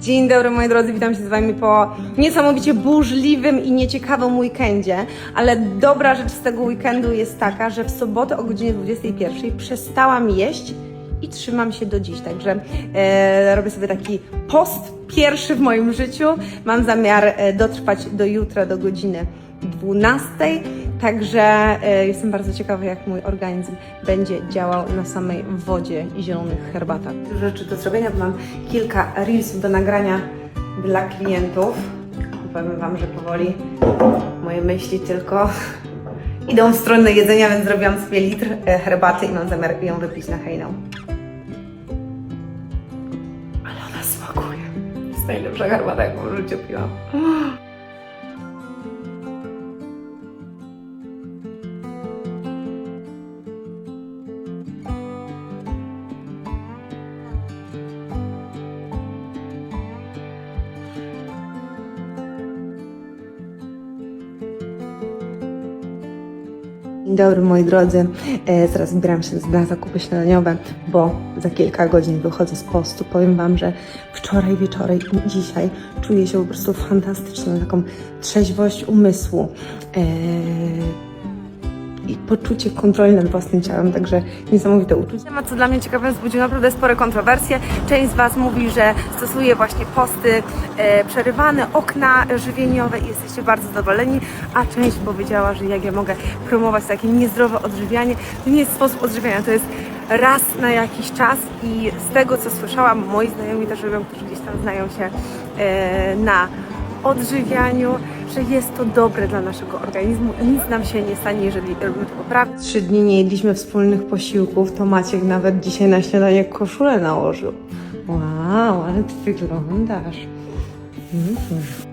Dzień dobry moi drodzy, witam się z Wami po niesamowicie burzliwym i nieciekawym weekendzie, ale dobra rzecz z tego weekendu jest taka, że w sobotę o godzinie 21 przestałam jeść i trzymam się do dziś, także e, robię sobie taki post pierwszy w moim życiu. Mam zamiar e, dotrwać do jutra do godziny 12, także e, jestem bardzo ciekawa, jak mój organizm będzie działał na samej wodzie i zielonych herbatach. Dużo rzeczy do zrobienia, bo mam kilka reelsów do nagrania dla klientów. Powiem Wam, że powoli moje myśli tylko idą w stronę jedzenia, więc zrobiłam sobie litr e, herbaty i mam zamiar ją wypić na hejną. Sayılı Pragar Badak Uğur'u yapıyor. Dzień dobry moi drodzy, e, zaraz zbieram się na zakupy śniadaniowe, bo za kilka godzin wychodzę z postu. Powiem Wam, że wczoraj wieczorem i dzisiaj czuję się po prostu fantastycznie, taką trzeźwość umysłu. E, i poczucie kontroli nad własnym ciałem, także niesamowite uczucie. Temat, co dla mnie ciekawe, wzbudził naprawdę spore kontrowersje. Część z Was mówi, że stosuje właśnie posty e, przerywane, okna żywieniowe i jesteście bardzo zadowoleni, a część powiedziała, że jak ja mogę promować takie niezdrowe odżywianie, to nie jest sposób odżywiania, to jest raz na jakiś czas i z tego, co słyszałam, moi znajomi też robią, którzy gdzieś tam znają się e, na odżywianiu, że jest to dobre dla naszego organizmu i nic nam się nie stanie, jeżeli robimy to poprawnie. Trzy dni nie jedliśmy wspólnych posiłków, to Maciek nawet dzisiaj na śniadanie koszulę nałożył. Wow, ale ty wyglądasz. Mhm.